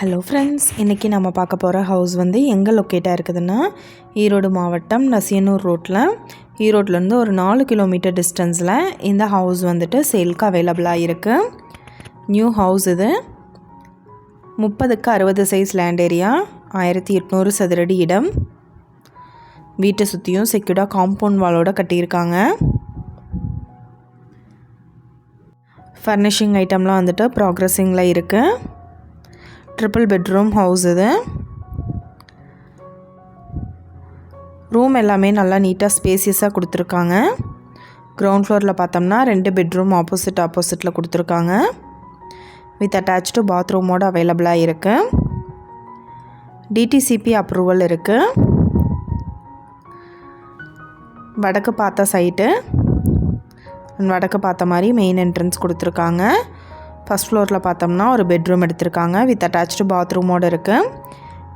Hello friends இன்றைக்கி நம்ம பார்க்க போகிற ஹவுஸ் வந்து எங்கே லொக்கேட்டாக இருக்குதுன்னா ஈரோடு மாவட்டம் நசியனூர் ரோட்டில் ஈரோட்லேருந்து ஒரு நாலு கிலோமீட்டர் டிஸ்டன்ஸில் இந்த ஹவுஸ் வந்துட்டு சேல்க்கு அவைலபிளாக இருக்குது நியூ ஹவுஸ் இது. முப்பதுக்கு அறுபது சைஸ் லேண்ட் ஏரியா ஆயிரத்தி எட்நூறு சதுரடி இடம். வீட்டை சுற்றியும் செக்யூர்டாக காம்பவுண்ட் வாலோட கட்டியிருக்காங்க. ஃபர்னிஷிங் ஐட்டம்லாம் வந்துட்டு ப்ராக்ரஸிங்கில் இருக்குது ட்ரிபிள் பெட்ரூம் ஹவுஸ் இது. ரூம் எல்லாமே நல்லா நீட்டாக ஸ்பேசியஸாக கொடுத்துருக்காங்க. கிரவுண்ட் ஃப்ளோரில் பார்த்தோம்னா ரெண்டு பெட்ரூம் ஆப்போசிட் ஆப்போசிட்டில் கொடுத்துருக்காங்க. வித் அட்டாச்சு பாத்ரூமோடு அவைலபிளாக இருக்குது டிடிசிபி அப்ரூவல் இருக்குது வடக்கு பார்த்த சைட்டு வடக்கு பார்த்த மாதிரி மெயின் என்ட்ரன்ஸ் கொடுத்துருக்காங்க. ஃபஸ்ட் ஃப்ளோரில் பார்த்தோம்னா ஒரு பெட்ரூம் எடுத்திருக்காங்க வித் அட்டாச்சு பாத்ரூமோடு இருக்குது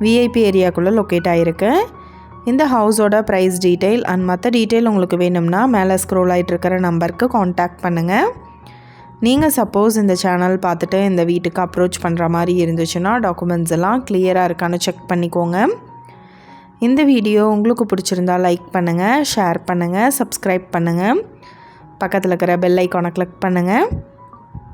விஐபி ஏரியாக்குள்ளே லொக்கேட் ஆகிருக்கு இந்த ஹவுஸோட ப்ரைஸ் டீட்டெயில் அண்ட் மற்ற டீட்டெயில் உங்களுக்கு வேணும்னா மேலே ஸ்க்ரோல் ஆகிட்டு இருக்கிற நம்பருக்கு காண்டாக்ட் பண்ணுங்கள் நீங்கள் சப்போஸ் இந்த சேனல் பார்த்துட்டு இந்த வீட்டுக்கு அப்ரோச் பண்ணுற மாதிரி இருந்துச்சுன்னா டாக்குமெண்ட்ஸ் எல்லாம் கிளியராக இருக்கான்னு செக் பண்ணிக்கோங்க. இந்த வீடியோ உங்களுக்கு பிடிச்சிருந்தா லைக் பண்ணுங்கள் ஷேர் பண்ணுங்கள் சப்ஸ்கிரைப் பண்ணுங்கள் பக்கத்தில் இருக்கிற பெல் ஐக்கானை கிளிக் பண்ணுங்கள்